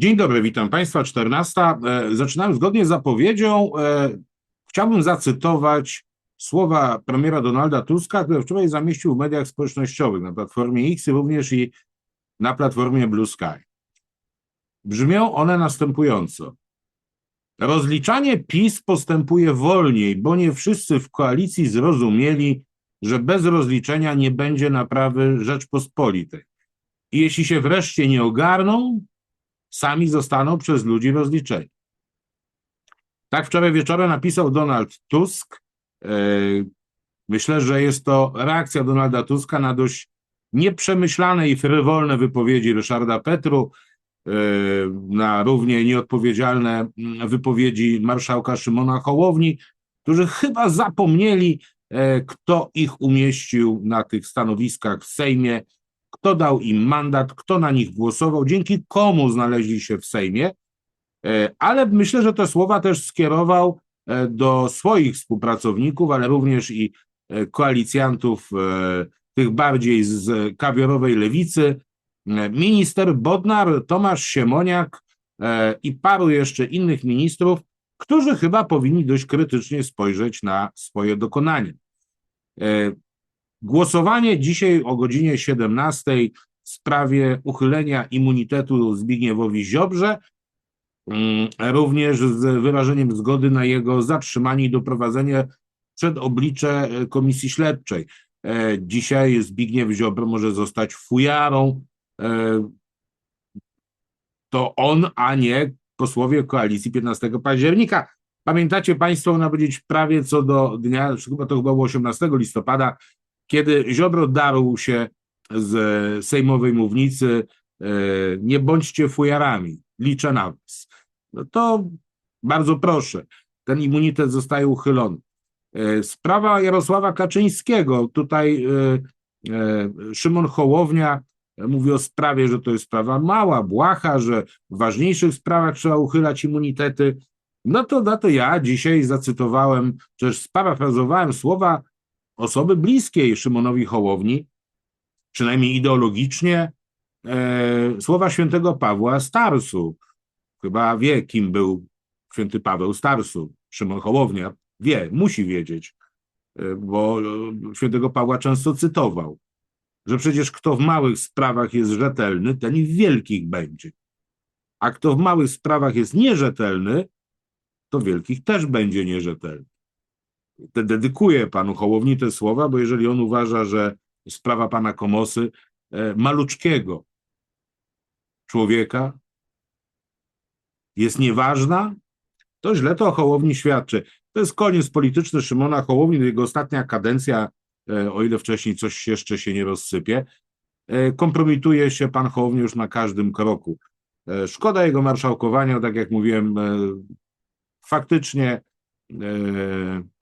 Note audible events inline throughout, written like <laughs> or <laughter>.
Dzień dobry, witam Państwa. 14. E, Zaczynamy zgodnie z zapowiedzią. e, Chciałbym zacytować słowa premiera Donalda Tuska, które wczoraj zamieścił w mediach społecznościowych na Platformie X, również i na Platformie Blue Sky. Brzmią one następująco. Rozliczanie PiS postępuje wolniej, bo nie wszyscy w koalicji zrozumieli, że bez rozliczenia nie będzie naprawy Rzeczpospolitej. I jeśli się wreszcie nie ogarną, sami zostaną przez ludzi rozliczeni. Tak wczoraj wieczorem napisał Donald Tusk. E, Myślę, że jest to reakcja Donalda Tuska na dość nieprzemyślane i frywolne wypowiedzi Ryszarda Petru, e, na równie nieodpowiedzialne mm, wypowiedzi marszałka Szymona Hołowni, którzy chyba zapomnieli, e, kto ich umieścił na tych stanowiskach w Sejmie, kto dał im mandat, kto na nich głosował, dzięki komu znaleźli się w Sejmie. E, Ale myślę, że te słowa też skierował e, do swoich współpracowników, ale również i e, koalicjantów, tych bardziej z kawiorowej lewicy. Minister Bodnar, Tomasz Siemoniak i paru jeszcze innych ministrów, którzy chyba powinni dość krytycznie spojrzeć na swoje dokonania. Głosowanie dzisiaj o godzinie 17 w sprawie uchylenia immunitetu Zbigniewowi Ziobrze, mm, również z wyrażeniem zgody na jego zatrzymanie i doprowadzenie przed oblicze e, Komisji Śledczej. E, Dzisiaj Zbigniew Ziobro może zostać fujarą. E, To on, a nie posłowie koalicji 15 października. Pamiętacie Państwo, powiedzieć, prawie co do dnia, chyba to chyba było 18 listopada, kiedy Ziobro darł się z sejmowej mównicy, e, nie bądźcie fujarami, liczę na was. No to bardzo proszę, ten immunitet zostaje uchylony. E, Sprawa Jarosława Kaczyńskiego, tutaj e, Szymon Hołownia mówi o sprawie, że to jest sprawa mała, błaha, że w ważniejszych sprawach trzeba uchylać immunitety. No to, no to ja dzisiaj zacytowałem, też sparafrazowałem słowa osoby bliskiej Szymonowi Hołowni, przynajmniej ideologicznie, e, słowa świętego Pawła Starsu. Chyba wie, kim był święty Paweł Starsu. Szymon Hołownia wie, musi wiedzieć, e, bo e, świętego Pawła często cytował, że przecież kto w małych sprawach jest rzetelny, ten i w wielkich będzie. A kto w małych sprawach jest nierzetelny, to wielkich też będzie nierzetelny te dedykuję panu Hołowni te słowa, bo jeżeli on uważa, że sprawa pana Komosy, e, maluczkiego człowieka jest nieważna, to źle to o Hołowni świadczy. To jest koniec polityczny Szymona Hołowni, jego ostatnia kadencja, e, o ile wcześniej coś jeszcze się nie rozsypie, e, kompromituje się pan Hołowni już na każdym kroku. Szkoda jego marszałkowania, tak jak mówiłem, faktycznie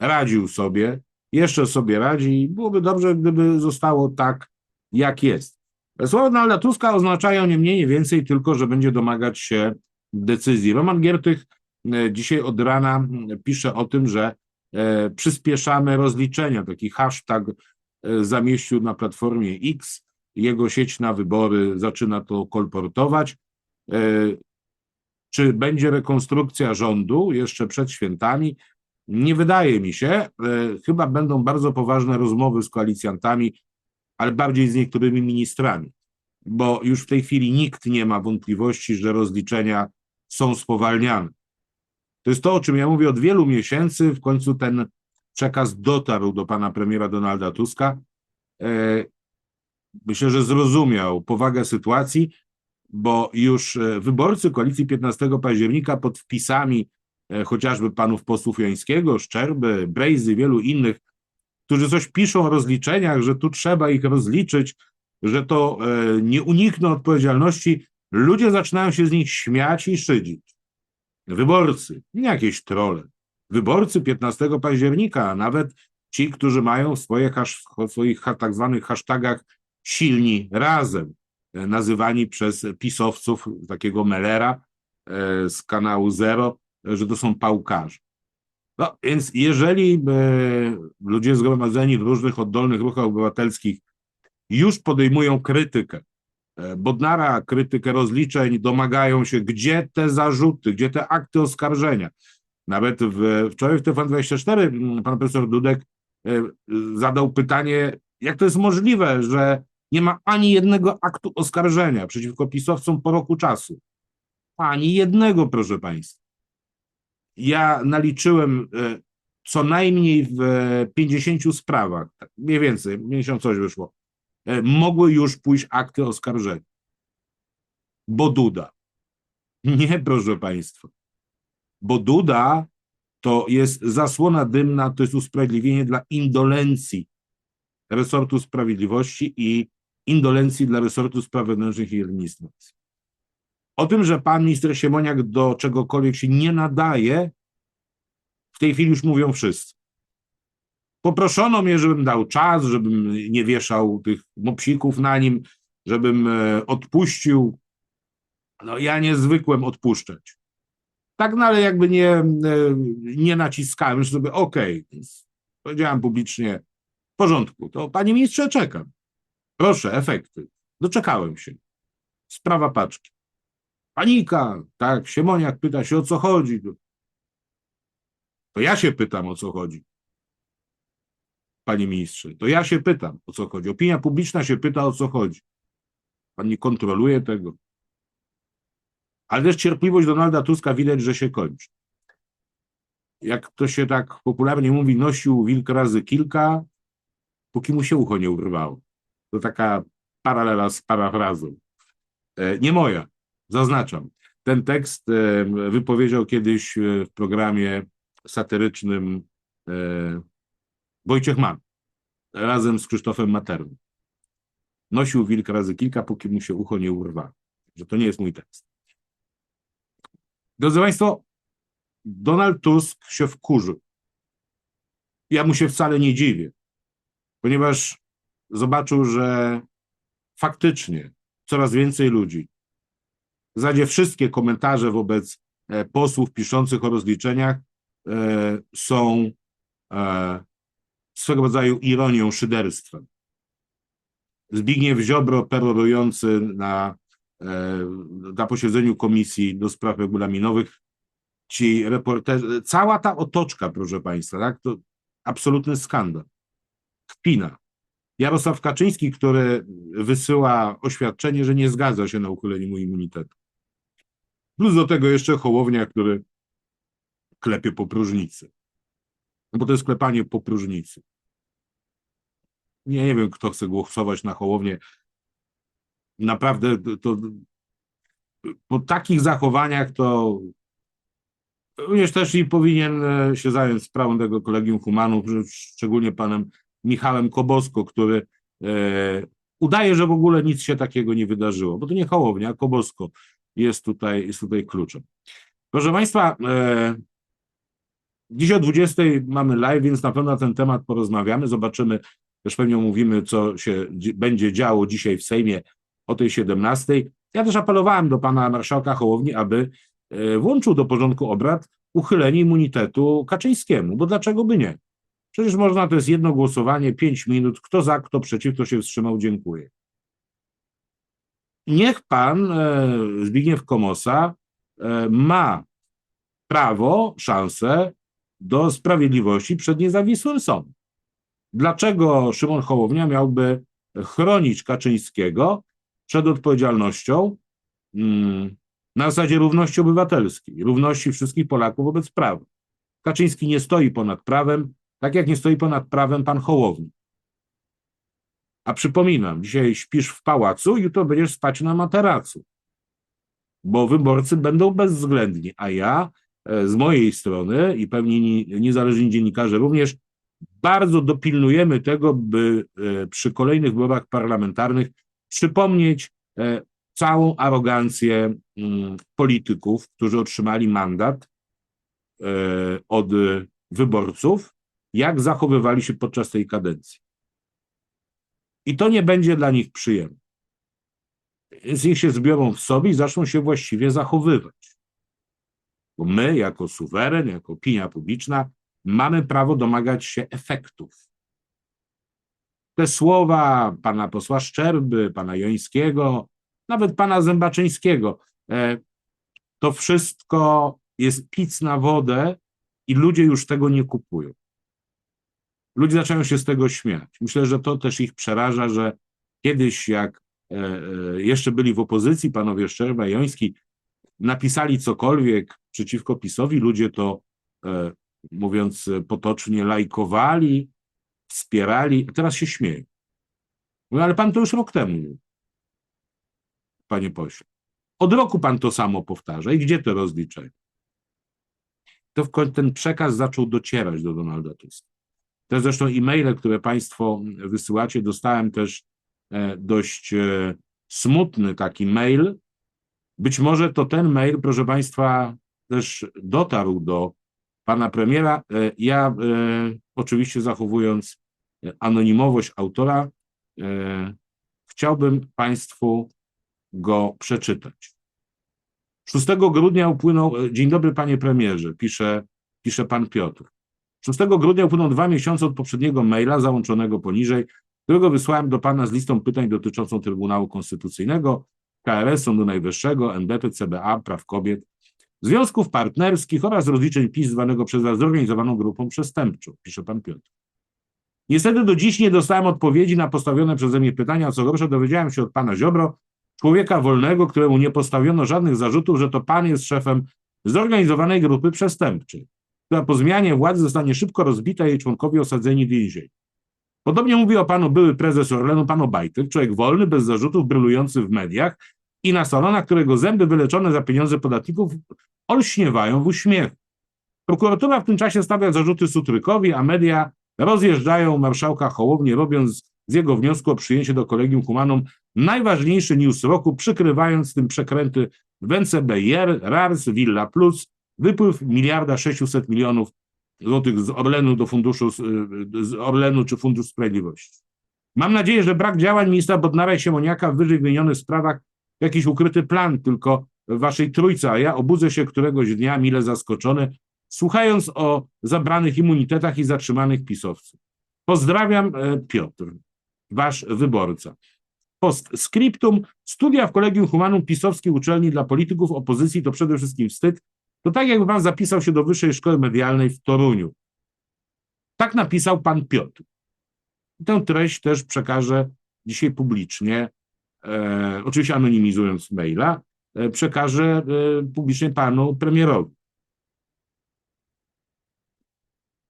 radził sobie, jeszcze sobie radzi i byłoby dobrze, gdyby zostało tak, jak jest. Słowa Donalda Tuska oznaczają nie mniej, nie więcej, tylko że będzie domagać się decyzji. Roman Giertych e, dzisiaj od rana pisze o tym, że e, przyspieszamy rozliczenia. Taki hashtag e, zamieścił na platformie X. Jego sieć na wybory zaczyna to kolportować. E, Czy będzie rekonstrukcja rządu jeszcze przed świętami? Nie wydaje mi się. E, Chyba będą bardzo poważne rozmowy z koalicjantami, ale bardziej z niektórymi ministrami, bo już w tej chwili nikt nie ma wątpliwości, że rozliczenia są spowalniane. To jest to, o czym ja mówię od wielu miesięcy. W końcu ten przekaz dotarł do pana premiera Donalda Tuska. E, Myślę, że zrozumiał powagę sytuacji, bo już e, wyborcy koalicji 15 października pod wpisami chociażby panów posłów Jońskiego, Szczerby, Brejzy, wielu innych, którzy coś piszą o rozliczeniach, że tu trzeba ich rozliczyć, że to e, nie unikną odpowiedzialności, ludzie zaczynają się z nich śmiać i szydzić. Wyborcy, nie jakieś trole. Wyborcy 15 października, a nawet ci, którzy mają w swoje swoich tak zwanych hashtagach silni razem, e, nazywani przez pisowców, takiego Mellera e, z kanału Zero, e, że to są pałkarze. No, więc jeżeli e, ludzie zgromadzeni w różnych oddolnych ruchach obywatelskich już podejmują krytykę e, Bodnara, krytykę rozliczeń, domagają się, gdzie te zarzuty, gdzie te akty oskarżenia. Nawet w, wczoraj w TVN24 mm, pan profesor Dudek e, zadał pytanie, jak to jest możliwe, że nie ma ani jednego aktu oskarżenia przeciwko pisowcom po roku czasu. Ani jednego, proszę Państwa. Ja naliczyłem e, co najmniej w 50 sprawach, tak mniej więcej, 50 coś wyszło, e, mogły już pójść akty oskarżenia. Bo Duda. <laughs> Nie, proszę Państwa. Bo Duda to jest zasłona dymna, to jest usprawiedliwienie dla indolencji resortu sprawiedliwości i indolencji dla resortu spraw wewnętrznych i administracji. O tym, że pan minister Siemoniak do czegokolwiek się nie nadaje, w tej chwili już mówią wszyscy. Poproszono mnie, żebym dał czas, żebym nie wieszał tych mopsików na nim, żebym e, odpuścił. No ja nie zwykłem odpuszczać. Tak, no ale jakby nie, e, nie naciskałem, że sobie okej, więc powiedziałem publicznie, w porządku, to panie ministrze czekam. Proszę, efekty. Doczekałem się. Sprawa paczki. Panika, tak, Siemoniak pyta się o co chodzi. To ja się pytam o co chodzi. Panie ministrze, to ja się pytam o co chodzi. Opinia publiczna się pyta o co chodzi. Pan nie kontroluje tego. Ale też cierpliwość Donalda Tuska widać, że się kończy. Jak to się tak popularnie mówi, nosił wilk razy kilka, póki mu się ucho nie urwało. To taka paralela z parafrazą. E, nie moja, zaznaczam. Ten tekst e, wypowiedział kiedyś e, w programie satyrycznym Wojciech Mann razem z Krzysztofem Maternym. Nosił wilk razy kilka, póki mu się ucho nie urwało. Że to nie jest mój tekst. Drodzy Państwo, Donald Tusk się wkurzył. Ja mu się wcale nie dziwię, ponieważ zobaczył, że faktycznie coraz więcej ludzi, w zasadzie wszystkie komentarze wobec e, posłów piszących o rozliczeniach e, są e, swego rodzaju ironią, szyderstwem. Zbigniew Ziobro, perorujący na, na posiedzeniu Komisji do Spraw Regulaminowych, ci reporterzy, cała ta otoczka, proszę Państwa, tak, to absolutny skandal. Kpina. Jarosław Kaczyński, który wysyła oświadczenie, że nie zgadza się na uchylenie mu immunitetu. Plus do tego jeszcze Hołownia, który klepie po próżnicy. No bo to jest klepanie po próżnicy. Nie, nie wiem, kto chce głosować na Hołownię. Naprawdę to, po takich zachowaniach to również też i powinien e, się zająć sprawą tego kolegium humanów, szczególnie panem Michałem Kobosko, który e, udaje, że w ogóle nic się takiego nie wydarzyło, bo to nie Hołownia, Kobosko jest tutaj, jest tutaj kluczem. Proszę Państwa, e, dziś o 20 mamy live, więc na pewno na ten temat porozmawiamy, zobaczymy, też pewnie omówimy, co się będzie działo dzisiaj w Sejmie o tej 17. Ja też apelowałem do pana marszałka Hołowni, aby e, włączył do porządku obrad uchylenie immunitetu Kaczyńskiemu, bo dlaczego by nie? Przecież można, to jest jedno głosowanie, pięć minut, kto za, kto przeciw, kto się wstrzymał, dziękuję. Niech pan e, Zbigniew Komosa e, ma prawo, szansę do sprawiedliwości przed niezawisłym sądem. Dlaczego Szymon Hołownia miałby chronić Kaczyńskiego przed odpowiedzialnością mm, na zasadzie równości obywatelskiej, równości wszystkich Polaków wobec prawa? Kaczyński nie stoi ponad prawem, tak jak nie stoi ponad prawem pan Hołowni. A przypominam, dzisiaj śpisz w pałacu, jutro będziesz spać na materacu. Bo wyborcy będą bezwzględni, a ja e, z mojej strony i pewnie niezależni dziennikarze również bardzo dopilnujemy tego, by e, przy kolejnych wyborach parlamentarnych przypomnieć e, całą arogancję mm, polityków, którzy otrzymali mandat od wyborców jak zachowywali się podczas tej kadencji. I to nie będzie dla nich przyjemne. Więc niech się zbiorą w sobie i zaczną się właściwie zachowywać. Bo my, jako suweren, jako opinia publiczna, mamy prawo domagać się efektów. Te słowa pana posła Szczerby, pana Jońskiego, nawet pana Zębaczyńskiego. E, To wszystko jest pic na wodę i ludzie już tego nie kupują. Ludzie zaczynają się z tego śmiać. Myślę, że to też ich przeraża, że kiedyś jak e, e, jeszcze byli w opozycji, panowie Szczerba i Joński, napisali cokolwiek przeciwko PiSowi, ludzie to, e, mówiąc potocznie, lajkowali, wspierali, a teraz się śmieją. No ale pan to już rok temu mówił, panie pośle. Od roku pan to samo powtarza. I gdzie te rozliczenia? To w końcu ten przekaz zaczął docierać do Donalda Tuska. Te zresztą e-maile, które państwo wysyłacie, dostałem też e, dość e, smutny taki mail. Być może to ten mail, proszę państwa, też dotarł do pana premiera. E, Ja oczywiście zachowując anonimowość autora, chciałbym państwu go przeczytać. 6 grudnia upłynął, dzień dobry panie premierze, pisze, pisze pan Piotr. 6 grudnia upłyną dwa miesiące od poprzedniego maila załączonego poniżej, którego wysłałem do pana z listą pytań dotyczącą Trybunału Konstytucyjnego, KRS, Sądu Najwyższego, NBP, CBA, praw kobiet, związków partnerskich oraz rozliczeń PiS zwanego przez was zorganizowaną grupą przestępczą, pisze pan Piotr. Niestety do dziś nie dostałem odpowiedzi na postawione przeze mnie pytania, a co gorsza dowiedziałem się od pana Ziobro, człowieka wolnego, któremu nie postawiono żadnych zarzutów, że to pan jest szefem zorganizowanej grupy przestępczej, która po zmianie władzy zostanie szybko rozbita i jej członkowie osadzeni w więzieniu. Podobnie mówi o panu były prezes Orlenu, pan Obajtek, człowiek wolny, bez zarzutów, brylujący w mediach i na salonach, którego zęby wyleczone za pieniądze podatników olśniewają w uśmiech. Prokuratura w tym czasie stawia zarzuty Sutrykowi, a media rozjeżdżają marszałka Hołownię, robiąc z jego wniosku o przyjęcie do Kolegium Humanum najważniejszy news roku, przykrywając tym przekręty w NCBR, RARS, Villa Plus, wypływ miliarda 600 milionów złotych z Orlenu do funduszu, z Orlenu czy Fundusz Sprawiedliwości. Mam nadzieję, że brak działań ministra Bodnara i Siemoniaka w wyżej wymienionych sprawach jakiś ukryty plan tylko waszej trójce, a ja obudzę się któregoś dnia mile zaskoczony, słuchając o zabranych immunitetach i zatrzymanych pisowców. Pozdrawiam, e, Piotr, wasz wyborca. Postscriptum, studia w Kolegium Humanum pisowskiej uczelni dla polityków opozycji to przede wszystkim wstyd. To tak jakby pan zapisał się do Wyższej Szkoły Medialnej w Toruniu. Tak napisał pan Piotr. Tę treść też przekażę dzisiaj publicznie, e, oczywiście anonimizując maila, e, przekażę e, publicznie panu premierowi.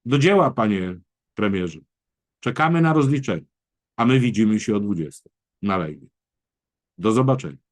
Do dzieła, panie premierze. Czekamy na rozliczenie, a my widzimy się o 20 na live. Do zobaczenia.